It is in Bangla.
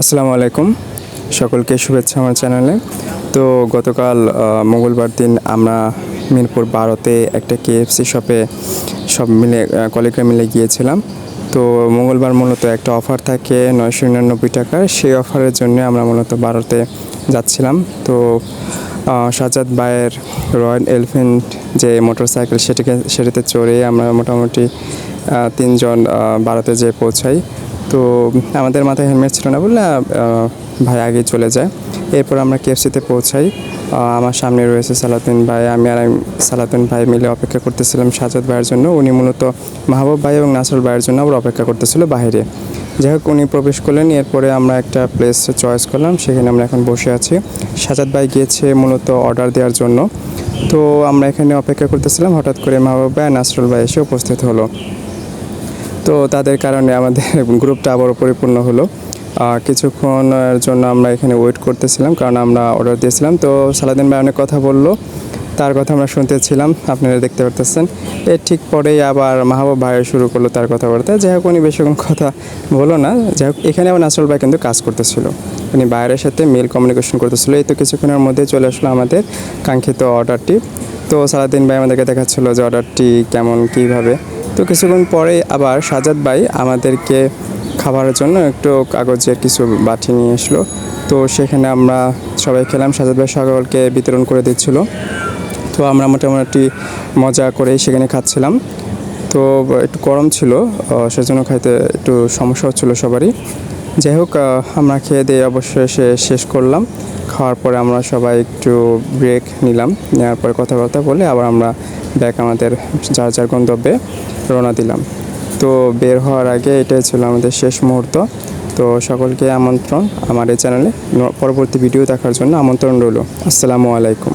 আসসালামু আলাইকুম। সকলকে শুভেচ্ছা আমার চ্যানেলে। তো গতকাল মঙ্গলবার দিন আমরা মিরপুর বারোতে একটা কেএফসি শপে সব মিলে কলিগরা মিলে গিয়েছিলাম। তো মঙ্গলবার মূলত একটা অফার থাকে নয়শো নিরানব্বই টাকার। সেই অফারের জন্য আমরা মূলত বারোতে যাচ্ছিলাম। তো সাজাদ বায়ের রয়্যাল এলিফেন্ট যে মোটরসাইকেল সেটিকে, সেটিতে চড়ে আমরা মোটামুটি তিনজন বারোতে যেয়ে পৌঁছাই। তো আমাদের মাথায় হেলমেট ছিল না বলে আহ, ভাই আগে চলে যায়। এরপর আমরা কেএফসিতে পৌঁছাই। আমার সামনে রয়েছে সালাতুন ভাই আমি আর সালাতুন ভাই মিলে অপেক্ষা করতেছিলাম সাজাদ ভাইয়ের জন্য। উনি মূলত মাহবুব ভাই এবং নাসরুল ভাইয়ের জন্য আবার অপেক্ষা করতেছিল বাইরে যাই হোক উনি প্রবেশ করলেন। এরপরে আমরা একটা প্লেস চয়েস করলাম। সেখানে আমরা এখন বসে আছি। সাজাদ ভাই গিয়েছে মূলত অর্ডার দেওয়ার জন্য। তো আমরা এখানে অপেক্ষা করতেছিলাম। হঠাৎ করে মাহবুব ভাই নাসরুল ভাই এসে উপস্থিত হলো। তো তাদের কারণে আমাদের গ্রুপটা আবারও পরিপূর্ণ হলো। কিছুক্ষণের জন্য আমরা এখানে ওয়েট করতেছিলাম, কারণ আমরা অর্ডার দিয়েছিলাম। তো সালাদিন ভাই অনেক কথা বলল, তার কথা আমরা শুনতেছিলাম, আপনারা দেখতে পারতেছেন। এর ঠিক পরেই আবার মাহবুব ভাই শুরু করল তার কথাবার্তা। যাই হোক, উনি বেশিক্ষণ কথা বলো না। যাই হোক, এখানে আবার নাসরুল ভাই কিন্তু কাজ করতেছিল। উনি বাইরের সাথে মেল কমিউনিকেশন করতেছিল। এই তো কিছুক্ষণের মধ্যে চলে আসলো আমাদের কাঙ্ক্ষিত অর্ডারটি তো সারাদিন ভাই আমাদেরকে দেখাচ্ছিলো যে অর্ডারটি কেমন, কীভাবে। তো কিছুক্ষণ পরে আবার সাজাদ ভাই আমাদেরকে খাবারের জন্য একটু কাগজের কিছু বাটি নিয়ে আসলো। তো সেখানে আমরা সবাই খেলাম। সাজাদ ভাই সকলকে বিতরণ করে দিচ্ছিল। তো আমরা মোটামুটি মজা করে সেখানে খাচ্ছিলাম। তো একটু গরম ছিল সেজন্য খাইতে একটু সমস্যা হচ্ছিল সবারই। যাই হোক আমরা খেয়ে দিয়ে অবশ্যই সে শেষ করলাম। খাওয়ার পরে আমরা সবাই একটু ব্রেক নিলাম। নেওয়ার পরে কথাবার্তা বলে আবার আমরা ব্যাগ আমাদের যার যার গন্তব্যে রওনা দিলাম। তো বের হওয়ার আগে এটাই ছিল আমাদের শেষ মুহূর্ত। তো সকলকে আমন্ত্রণ আমার এই চ্যানেলে পরবর্তী ভিডিও দেখার জন্য আমন্ত্রণ রইল। আসসালামু আলাইকুম।